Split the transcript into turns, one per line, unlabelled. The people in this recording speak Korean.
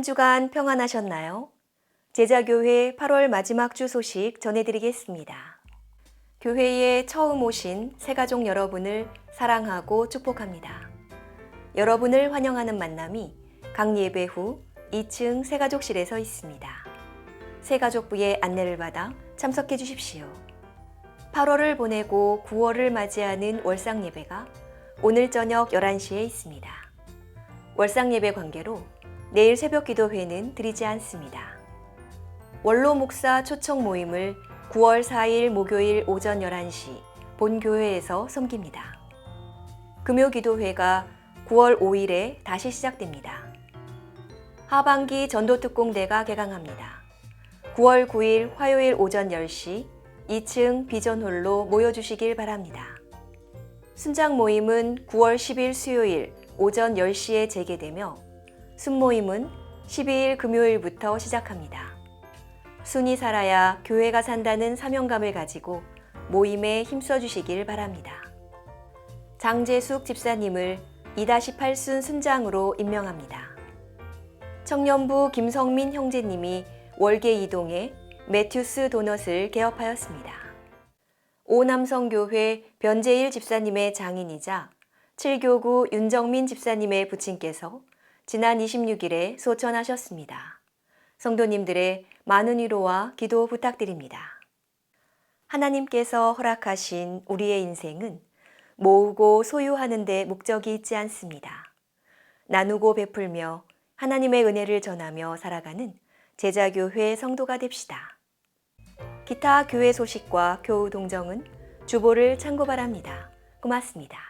한 주간 평안하셨나요? 제자교회 8월 마지막 주 소식 전해드리겠습니다. 교회에 처음 오신 새가족 여러분을 사랑하고 축복합니다. 여러분을 환영하는 만남이 각 예배 후 2층 새가족실에서 있습니다. 새가족부의 안내를 받아 참석해 주십시오. 8월을 보내고 9월을 맞이하는 월상 예배가 오늘 저녁 11시에 있습니다. 월상 예배 관계로 내일 새벽 기도회는 드리지 않습니다. 원로 목사 초청 모임을 9월 4일 목요일 오전 11시 본교회에서 섬깁니다. 금요 기도회가 9월 5일에 다시 시작됩니다. 하반기 전도특공대가 개강합니다. 9월 9일 화요일 오전 10시 2층 비전홀로 모여주시길 바랍니다. 순장 모임은 9월 10일 수요일 오전 10시에 재개되며 순모임은 12일 금요일부터 시작합니다. 순이 살아야 교회가 산다는 사명감을 가지고 모임에 힘써 주시길 바랍니다. 장재숙 집사님을 2-8순 순장으로 임명합니다. 청년부 김성민 형제님이 월계 이동해 매튜스 도넛을 개업하였습니다. 오남성교회 변재일 집사님의 장인이자 7교구 윤정민 집사님의 부친께서 지난 26일에 소천하셨습니다. 성도님들의 많은 위로와 기도 부탁드립니다. 하나님께서 허락하신 우리의 인생은 모으고 소유하는 데 목적이 있지 않습니다. 나누고 베풀며 하나님의 은혜를 전하며 살아가는 제자교회 성도가 됩시다. 기타 교회 소식과 교우 동정은 주보를 참고 바랍니다. 고맙습니다.